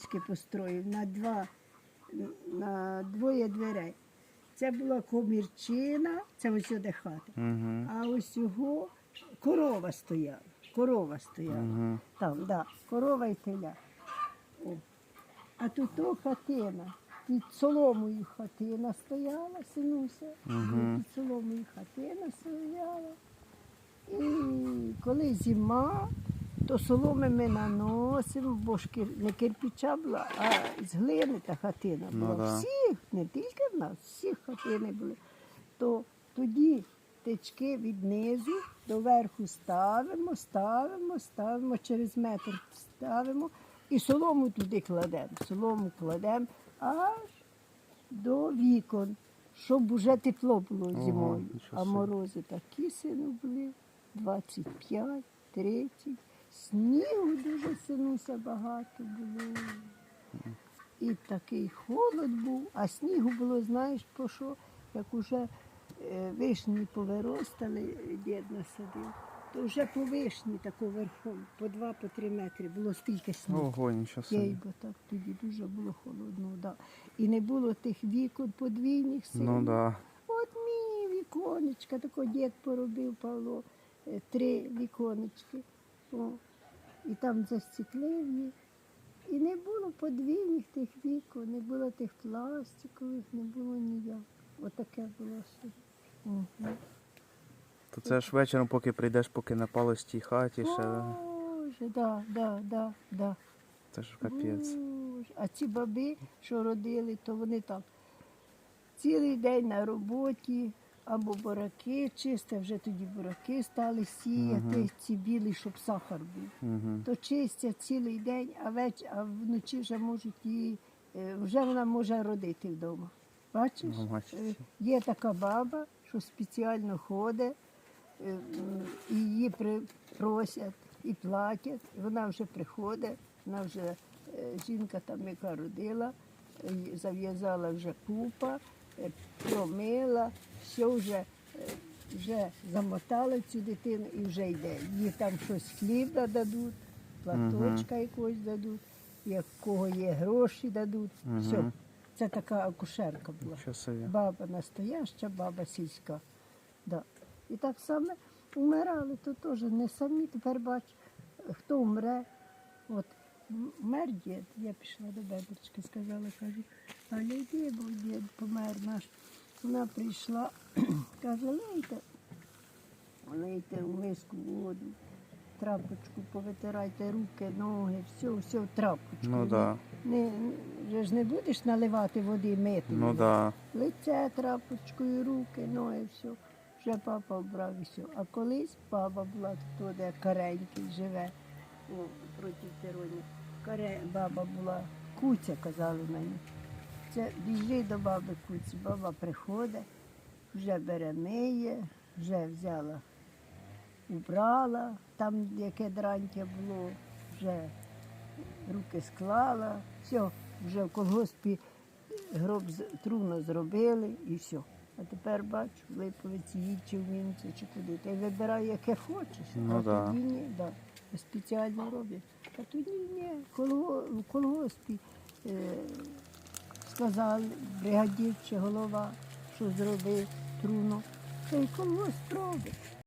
хаточки построїв на два, на двоє дверей. Це була комірчина, це ось сюди хата. Угу. А ось його корова стояла. Корова стояла. Угу. Там, да, корова і теля. О. А тут то хатина. Під соломою хатина стояла, синуся. Мгм. Під соломою хатина стояла. І коли зима, то соломи ми наносимо, бо ж кир- не кирпича була, а з глини та хатина Ну була. да. Всіх, не тільки в нас, всіх хатини були. То тоді течки від низу до верху ставимо, ставимо, ставимо, через метр ставимо і солому туди кладемо. Солому кладемо аж до вікон, щоб уже тепло було Ого, зимою. нічого А морози такі сину були 25, 30. Снігу дуже синуся багато було. І такий холод був, а снігу було, знаєш, по що, як уже е, вишні повиростали, дід насадив, то вже по вишні тако верхом, по два, по три метри було стільки снігу. Ого, нічого собі. бо так тоді дуже було холодно. Да. І не було тих вікон подвійних сильно. Ну да. От мій віконечка, тако дід поробив Павло, е, три віконечки. О. І там застеклив. І не було подвійних тих вікон, не було тих пластикових, не було ніяк. Отаке було все. Мгм. То це ж вечором, поки прийдеш, поки на палостій хаті, ще Боже, да, да, да, да. це ж капець. Боже, А ці баби, що родили, то вони так цілий день на роботі, або бураки чисте, вже тоді бураки стали сіяти, Мгм. ці білі, щоб сахар був. Угу. То чистять цілий день, а, веч... а вночі вже можуть її, е, вже вона може родити вдома. Бачиш? Ну. Е, Є така баба, що спеціально ходить, е, і її просять і платять. І вона вже приходить, вона вже е, жінка там, яка родила, зав'язала вже купа, промила, все вже, е, вже замотала цю дитину і вже йде. Їй там щось хліба дадуть, платочка якогось дадуть, як кого є гроші дадуть. Все. Це така акушерка була. Баба настояща, баба сільська. Да. І так само вмирали, то теж не самі. Тепер бач, хто умре. От м- вмер дід, я пішла до беберчки, сказала, кажу, Аля, йди, бо дід помер наш. Вона прийшла, каже, лийте, лийте в миску воду, трапочку, повитирайте руки, ноги, все, все в трапочку. Ну да. Не, вже ж не будеш наливати води мити. Ну да. Лице трапочкою, руки, ноги, все. Вже папа вбрав і все. А колись баба була тут, де каренький живе о, проти Тероні. Каре, баба була, куця, казали мені. Це біжи до баби куці. Баба приходить, вже бере миє, вже взяла, убрала, там яке дрантя було, вже руки склала, все, вже в колгоспі гроб трудно зробили і все. А тепер бачу, Липовиці їдь чи в Мінці, чи куди. Ти вибирай, яке хочеш. Ну а да. тоді ні, да. Спеціально роблять. А тоді ні, в колгоспі е, сказав бригадір чи голова, що зробив труно. Та й колгосп робить.